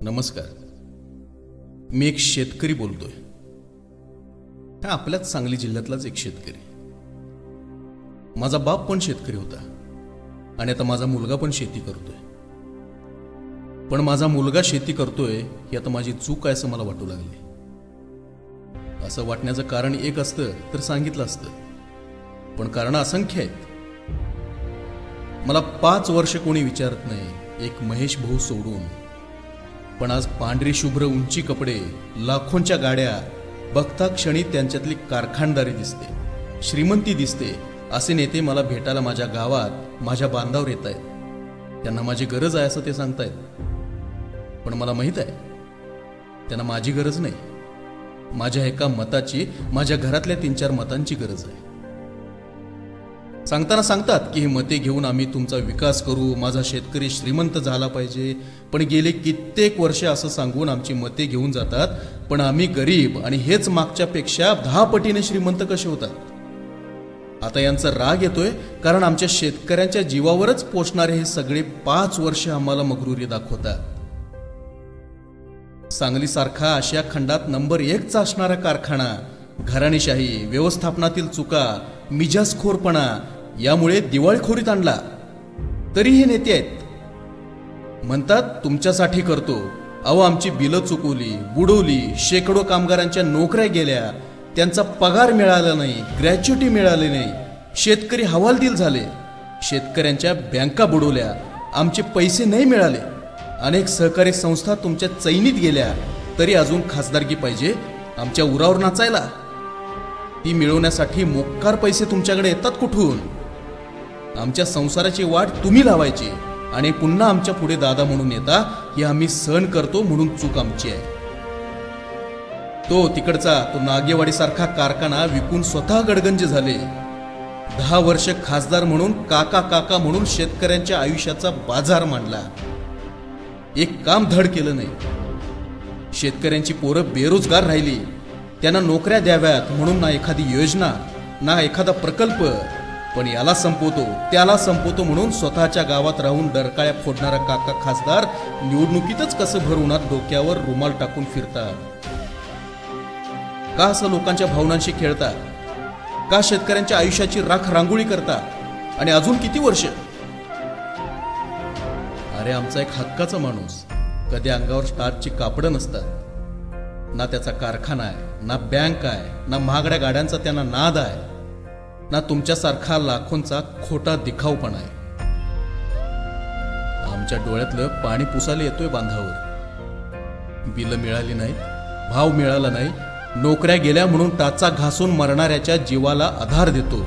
नमस्कार. मी एक शेतकरी बोलतोय. हा आपल्याच सांगली जिल्ह्यातलाच एक शेतकरी. माझा बाप पण शेतकरी होता आणि आता माझा मुलगा पण शेती करतोय. पण माझा मुलगा शेती करतोय ही आता माझी चूक आहे असं मला वाटू लागले असं वाटण्याचं कारण एक असतं तर सांगितलं असतं. पण कारण असंख्य आहेत. मला पाच वर्ष कोणी विचारत नाही एक महेश भाऊ सोडून पण आज पांढरी शुभ्र उंची कपडे लाखोंच्या गाड्या बघता क्षणी त्यांच्यातली कारखानदारी दिसते. श्रीमंती दिसते असे नेते मला भेटायला माझ्या गावात माझ्या बांधावर येत आहेत. त्यांना माझी गरज आहे असं ते सांगतायत. पण मला माहीत आहे त्यांना माझी गरज नाही. माझ्या एका मताची माझ्या घरातल्या तीन चार मतांची गरज आहे. सांगताना सांगतात की हे मते घेऊन आम्ही तुमचा विकास करू माझा शेतकरी श्रीमंत झाला पाहिजे. पण गेले कित्येक वर्ष असं सांगून आमची मते घेऊन जातात. पण आम्ही गरीब आणि हेच मागच्यापेक्षा दहा पटीने श्रीमंत कसे होतात? आता यांचा राग येतोय कारण आमच्या शेतकऱ्यांच्या जीवावरच पोचणारे हे सगळे पाच वर्ष आम्हाला मगरुरी दाखवतात. सांगलीसारखा आशिया खंडात नंबर एकचा असणारा कारखाना घराणेशाही व्यवस्थापनातील चुका मिजासखोरपणा यामुळे दिवाळखोरीत आणला. तरी हे नेते आहेत. म्हणतात तुमच्यासाठी करतो. अहो आमची बिलं चुकवली बुडवली शेकडो कामगारांच्या नोकऱ्या गेल्या. त्यांचा पगार मिळाला नाही ग्रॅच्युटी मिळाली नाही. शेतकरी हवालदिल झाले. शेतकऱ्यांच्या बँका बुडवल्या. आमचे पैसे नाही मिळाले. अनेक सहकारी संस्था तुमच्या चैनीत गेल्या. तरी अजून खासदारकी पाहिजे. आमच्या उरावर नाचायला. ती मिळवण्यासाठी मोक्कार पैसे तुमच्याकडे येतात कुठून? आमच्या संसाराची वाट तुम्ही लावायची. आणि पुन्हा आमच्या पुढे दादा म्हणून येता ही आम्ही सहन करतो म्हणून चूक आमची आहे. तो तिकडचा तो नागेवाडीसारखा कारखाना विकून स्वतः गडगंज झाले. दहा वर्ष खासदार म्हणून काका काका म्हणून शेतकऱ्यांच्या आयुष्याचा बाजार मांडला. एक काम धड केलं नाही. शेतकऱ्यांची पोरं बेरोजगार राहिली. त्यांना नोकऱ्या द्याव्यात म्हणून ना एखादी योजना ना एखादा प्रकल्प. पण याला संपवतो. त्याला संपवतो म्हणून स्वतःच्या गावात राहून डरकाळ्या फोडणारा काका खासदार निवडणुकीतच कसं भरवणार डोक्यावर रुमाल टाकून फिरतात? का असं लोकांच्या भावनांशी खेळतात? का शेतकऱ्यांच्या आयुष्याची राख रांगोळी करता आणि अजून किती वर्ष? अरे आमचा एक हक्काचा माणूस. कधी अंगावर स्टारची कापडं नसतात. ना त्याचा कारखाना आहे ना बँक आहे ना महागड्या गाड्यांचा त्यांना नाद आहे. ना तुमच्यासारखा लाखोंचा खोटा दिखाऊपणा आहे. आमच्या डोळ्यातलं पाणी पुसायला येतोय बांधावर. बिलं मिळाली नाहीत भाव मिळाला नाही नोकऱ्या गेल्या म्हणून टाचा घासून मरणाऱ्याच्या जीवाला आधार देतो.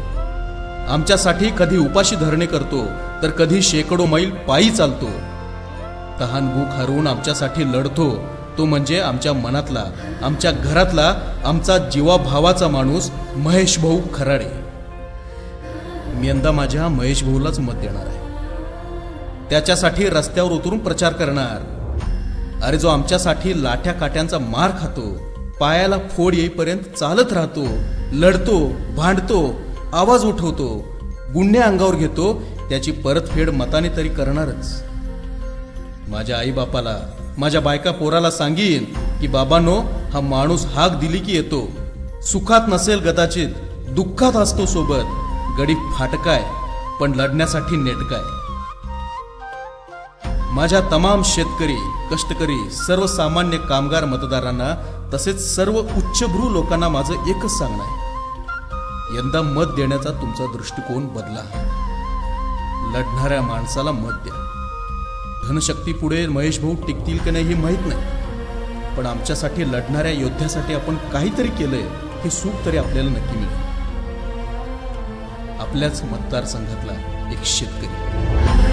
आमच्यासाठी कधी उपाशी धरणे करतो तर कधी शेकडो मैल पायी चालतो. तहान भूक हरवून आमच्यासाठी लढतो तो म्हणजे आमच्या मनातला आमच्या घरातला आमचा जीवाभावाचा माणूस महेश भाऊ खराडे. मी यंदा माझ्या महेश भाऊलाच मत देणार आहे. त्याच्यासाठी रस्त्यावर उतरून प्रचार करणार. अरे जो आमच्यासाठी लाठ्या काट्यांचा मार खातो पायाला फोड येईपर्यंत चालत राहतो लढतो भांडतो आवाज उठवतो गुन्हे अंगावर घेतो त्याची परतफेड मताने तरी करणारच. माझ्या आईबापाला माझ्या बायका पोराला सांगीन की बाबांनो हा माणूस हाक दिली की येतो. सुखात नसेल कदाचित दुःखात असतो सोबत. गडी फाटकाय पण लढण्यासाठी नेटकाय. माझ्या तमाम शेतकरी कष्टकरी सर्वसामान्य कामगार मतदारांना तसेच सर्व उच्चभ्रू लोकांना माझं एकच सांगणं आहे. यंदा मत देण्याचा तुमचा दृष्टिकोन बदला. लढणाऱ्या माणसाला मत द्या. धनशक्ती पुढे महेश भाऊ टिकतील की नाही हे माहीत नाही. पण आमच्यासाठी लढणाऱ्या योद्ध्यासाठी आपण काहीतरी केलंय हे सुख तरी आपल्याला नक्की मिळेल. आपल्याच मतदारसंघातला एक शेतकरी.